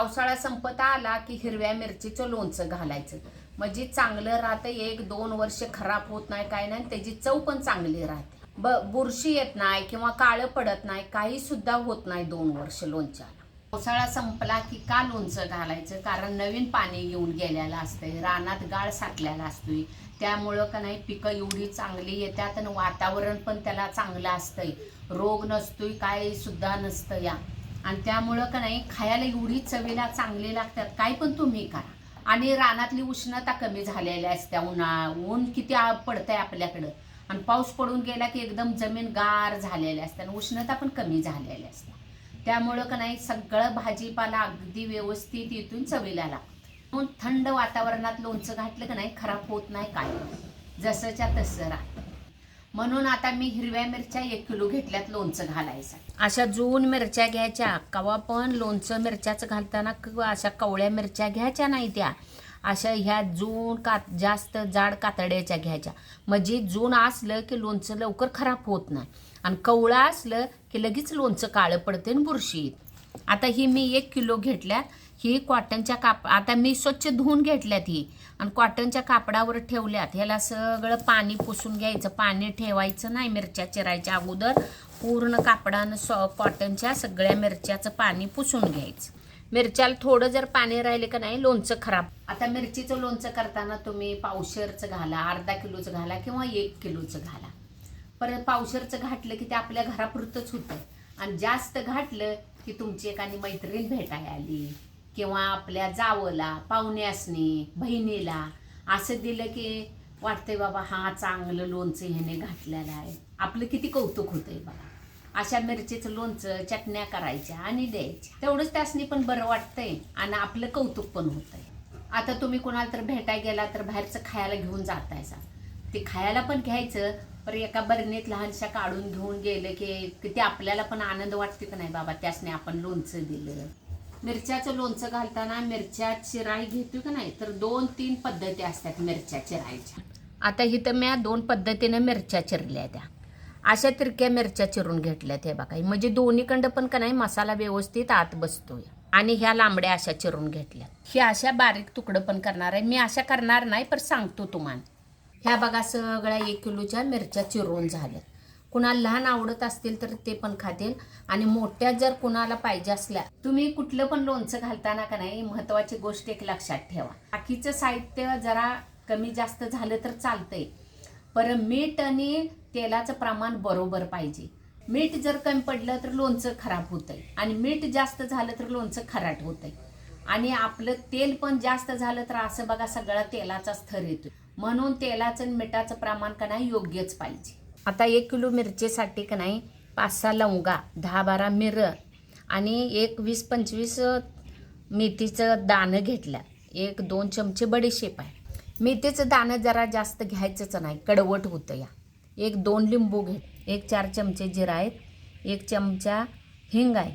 पावसाळा संपत आला की हिरव्या मिरचीचं लोणचं घालायचं. म्हणजे चांगलं राहतं एक दोन वर्ष खराब होत नाही काय नाही त्याची चव पण चांगली राहते. ब बुरशी येत नाही किंवा काळं पडत नाही काही सुद्धा होत नाही दोन वर्ष लोणच्याला. पावसाळा संपला की का लोणचं घालायचं? कारण नवीन पाणी येऊन गेलेलं असतंय रानात गाळ साठलेला असतोय. त्यामुळं का नाही पिकं एवढी चांगली येतात आणि वातावरण पण त्याला चांगलं असतंय. रोग नसतोय काय सुद्धा नसतं या. आणि त्यामुळं का नाही खायला एवढी चवीला चांगली लागतात काय पण तुम्ही करा. आणि रानातली उष्णता कमी झालेल्या असत्या उन्हा ऊन किती आ- पडतंय आपल्याकडं. आणि पाऊस पडून गेला की एकदम जमीन गार झालेल्या असते आणि उष्णता पण कमी झालेल्या असते. त्यामुळं का नाही सगळं भाजीपाला अगदी व्यवस्थित इथून चवीला लागतं. म्हणून थंड वातावरणात लोणचं घातलं का नाही खराब होत नाही काय जसंच्या तसं राहतं. म्हणून आता मी हिरव्या मिरच्या एक किलो घेतल्यात लोणचं घालायचं अशा जून मिरच्या घ्यायच्या कवा पण लोणचं मिरच्याचं घालताना अशा कवळ्या मिरच्या घ्यायच्या नाही त्या. अशा ह्या जून का जास्त जाड कातड्याच्या घ्यायच्या. म्हणजे जून असलं की लोणचं लवकर खराब होत नाही. आणि कवळं असलं की लगेच लोणचं काळं पडते आणि बुरशी आता ही मी एक किलो घेतल्यात ही कॉटनच्या काप आता मी स्वच्छ धुवून घेतल्यात ही. आणि कॉटनच्या कापडावर ठेवल्यात. ह्याला सगळं पाणी पुसून घ्यायचं. पाणी ठेवायचं नाही मिरच्या चिरायच्या अगोदर. पूर्ण कापडानं सॉ कॉटनच्या सगळ्या मिरच्याचं पाणी पुसून घ्यायचं. मिरच्याला थोडं जर पाणी राहिले का नाही लोणचं खराब. आता मिरचीचं लोणचं करताना तुम्ही पावशेरचं घाला अर्धा किलोचं घाला किंवा एक किलोचं घाला. परत पावशरचं घातलं की ते आपल्या घरापुरतंच होतं. आणि जास्त घातलं की तुमची एखादी मैत्रीण भेटायला आली किंवा आपल्या जावला पाहुण्यासनी बहिणीला असं दिलं की वाटतंय बाबा हा चांगलं लोणचं ह्याने घातलेलं आहे. आपलं किती कौतुक होतंय बघा. अशा मिरचीचं लोणचं चटण्या करायच्या आणि द्यायच्या. तेवढंच त्यासनी पण बरं वाटतंय आणि आपलं कौतुक पण होतंय. आता तुम्ही कोणाला तर भेटायला गेला तर बाहेरचं खायला घेऊन जातायसा. ते खायला पण घ्यायचं पर एका बरणीत लहानशा काढून घेऊन गेलं की किती आपल्याला पण आनंद वाटते का नाही बाबा? त्यासने आपण लोणचं दिलं. मिरच्याचं लोणचं घालताना मिरच्या चिराई घेतो का नाही? तर दोन तीन पद्धती असतात मिरच्या चिरायच्या. आता इथं म्या दोन पद्धतीनं मिरच्या चिरल्या त्या. अशा तिरक्या मिरच्या चिरून घेतल्यात हे बघा. म्हणजे दोन्हीकडं पण का नाही मसाला व्यवस्थित आत बसतोय. आणि ह्या लांबड्या अशा चिरून घेतल्या. ह्या अशा बारीक तुकडं पण करणार आहे. मी अशा करणार नाही पण सांगतो तुम्हाला. ह्या बघा सगळ्या एक किलोच्या मिरच्या चिरून झाल्यात. कुणाला लहान आवडत असतील तर ते पण खातील. आणि मोठ्या जर कुणाला पाहिजे असल्या तुम्ही कुठलं पण लोणचं घालताना का नाही महत्वाची गोष्ट एक लक्षात ठेवा. बाकीचं साहित्य जरा कमी जास्त झालं तर चालतंय. पर मीठ आणि तेलाचं प्रमाण बरोबर पाहिजे. मीठ जर कमी पडलं तर लोणचं खराब होतंय. आणि मीठ जास्त झालं तर लोणचं खराट होतंय. आणि आपलं तेल पण जास्त झालं तर असं बघा सगळा तेलाचाच थर येतोय. म्हणून तेलाचं आणि मिठाचं प्रमाण का नाही योग्यच पाहिजे. आता एक किलो मिरचीसाठी का नाही पाच सहा लवंगा दहा बारा मिर आणि एक वीस पंचवीस मेथीचं दाणं घेतलं. एक दोन चमचे बडीशेप आहे. मेथीचं दाणं जरा जास्त घ्यायचंच नाही कडवट होतं या. एक दोन लिंबू घे एक चार चमचे जिरा आहेत एक चमचा हिंग आहे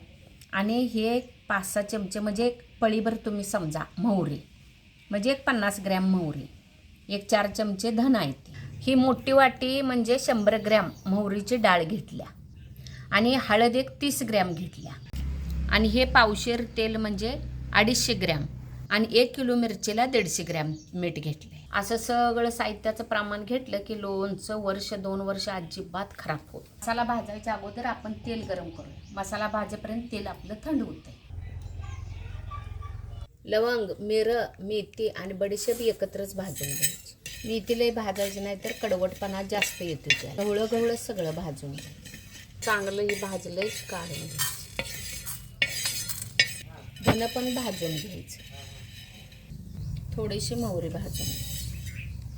आणि हे पाच सहा चमचे म्हणजे एक पळीभर तुम्ही समजा मोहरी म्हणजे एक पन्नास ग्रॅम मोहरी एक चार चमचे धन आहेत ही मोठी वाटी म्हणजे शंभर ग्रॅम मोहरीची डाळ घेतल्या आणि हळद एक तीस ग्रॅम घेतल्या. आणि हे पावशेर तेल म्हणजे अडीचशे ग्रॅम आणि एक किलो मिरचीला दीडशे ग्रॅम मीठ घेतले. असं सगळं साहित्याचं प्रमाण घेतलं की लोणचं वर्ष दोन वर्ष अजिबात खराब होत मसाला भाजायच्या अगोदर आपण तेल गरम करूया. मसाला भाजेपर्यंत तेल आपलं थंड होतं लवंग मिरं मेथी आणि बडीशेप एकत्रच भाजून घ्यायची. मेथीलाही भाजायची नाही तर कडवटपणा जास्त येतो त्या गवळं गवळं सगळं भाजून घ्यायचं चांगलंही भाजलंय काढून घ्यायचं धनं पण भाजून घ्यायचं. थोडीशी मोहरी भाजून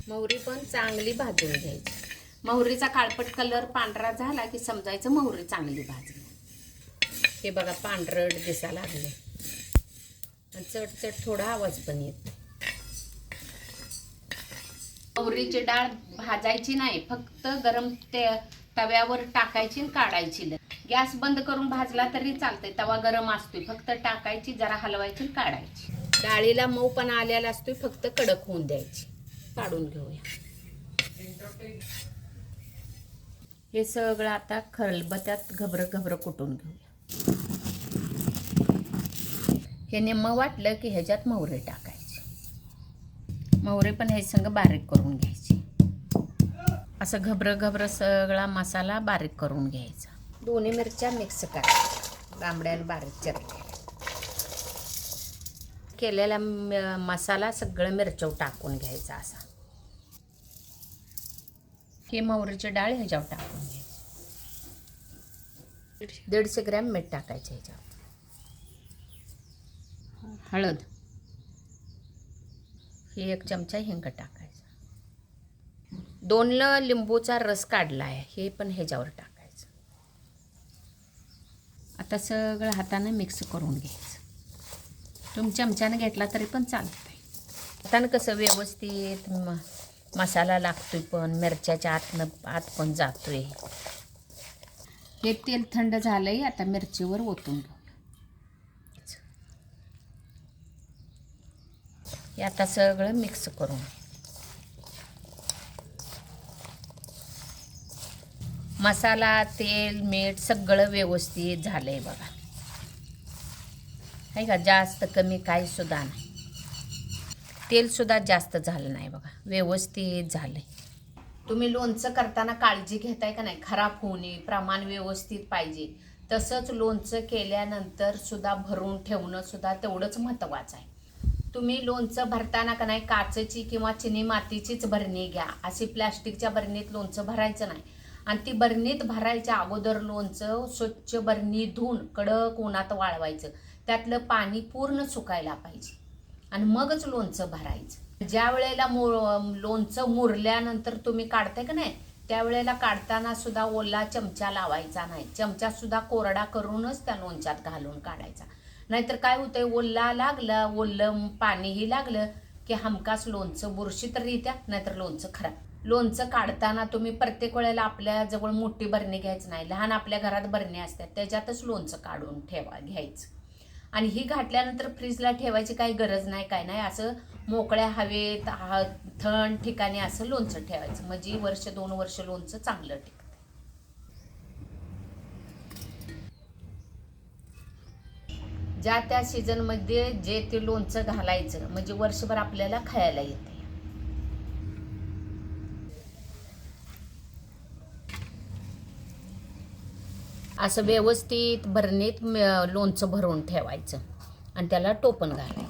मोहरी पण चांगली भाजून घ्यायची. मोहरीचा काळपट कलर पांढरा झाला की समजायचं मोहरी चांगली भाजली. हे बघा पांढरट दिसायला लागले चट चट थोडा आवाज पण येतो. मोहरीची डाळ भाजायची नाही फक्त गरम ते तव्यावर टाकायची आणि काढायची. गॅस बंद करून भाजला तरी चालतंय तवा गरम असतोय फक्त टाकायची जरा हलवायची आणि काढायची. डाळीला मऊ पण आलेला असतोय फक्त कडक होऊन द्यायची. काढून घेऊया. हे सगळं आता खलबत्यात घबर घबर कुटून घेऊया. हे निम्म वाटलं की ह्याच्यात मोहरे टाकायचे. मोहरे पण हे संग बारीक करून घ्यायचे. असं घबरं घबरं सगळा मसाला बारीक करून घ्यायचा. दोन्ही मिरच्या मिक्स करायच्या. लांबड्याला बारीक चिरल्या केलेला मसाला सगळं मिरच्यावर टाकून घ्यायचा असा. ही मोहरीची डाळ ह्याच्यावर टाकून घ्यायची. दीडशे ग्रॅम मीठ टाकायचं ह्याच्यावर. हळद. ही एक चमचा हिंग टाकायचा. दोन लिंबूचा रस काढला आहे हे पण ह्याच्यावर टाकायचं. आता सगळं हातानं मिक्स करून घ्यायचं. तुम्ही चमच्यानं घेतला तरी पण चालत आहे हातानं कसं व्यवस्थित म मसाला लागतोय पण मिरच्याच्या आतनं आत पण जातोय. हे तेल थंड झालंय आता मिरचीवर ओतून घेऊ. हे आता सगळं मिक्स करून. मसाला तेल मीठ सगळं व्यवस्थित झालं आहे बघा. आहे का? जास्त कमी काही सुद्धा नाही. तेलसुद्धा जास्त झालं नाही बघा. व्यवस्थित झालं तुम्ही लोणचं करताना काळजी घेताय का नाही? खराब होऊ नये प्रमाण व्यवस्थित पाहिजे. तसंच लोणचं केल्यानंतर सुद्धा भरून ठेवणं सुद्धा तेवढंच महत्त्वाचं आहे. तुम्ही लोणचं भरताना का नाही काचेची किंवा चिनी मातीचीच भरणी घ्या. अशी प्लॅस्टिकच्या भरणीत लोणचं भरायचं नाही. आणि ती बरणीत भरायच्या अगोदर लोणचं स्वच्छ बरणी धुवून कडक उन्हात वाळवायचं. त्यातलं पाणी पूर्ण सुकायला पाहिजे. आणि मगच लोणचं भरायचं. ज्या वेळेला मु लोणचं मुरल्यानंतर तुम्ही काढताय का नाही त्यावेळेला काढताना सुद्धा ओला चमचा लावायचा नाही. चमचा सुद्धा कोरडा करूनच त्या लोणच्यात घालून काढायचा. नाहीतर काय होतंय ओल्ला लागला ओल्लं पाणीही लागलं की हमखास लोणचं बुरशी तर येत्या नाहीतर लोणचं खराब लोणचं काढताना तुम्ही प्रत्येक वेळेला आपल्या जवळ मोठी बरणी घ्यायचं नाही. लहान आपल्या घरात बरणी असतात त्याच्यातच लोणचं काढून ठेवा घ्यायचं. आणि ही घातल्यानंतर फ्रीजला ठेवायची काही गरज नाही काय नाही. असं मोकळ्या हवेत हा- थंड ठिकाणी असं लोणचं ठेवायचं. म्हणजे वर्ष दोन वर्ष लोणचं चांगलं टिकतं. ज्या त्या सीझनमध्ये जे ते लोणचं घालायचं म्हणजे वर्षभर आपल्याला खायला येते. असं व्यवस्थित भरणीत लोणचं भरून ठेवायचं. आणि त्याला टोपण घालायचं.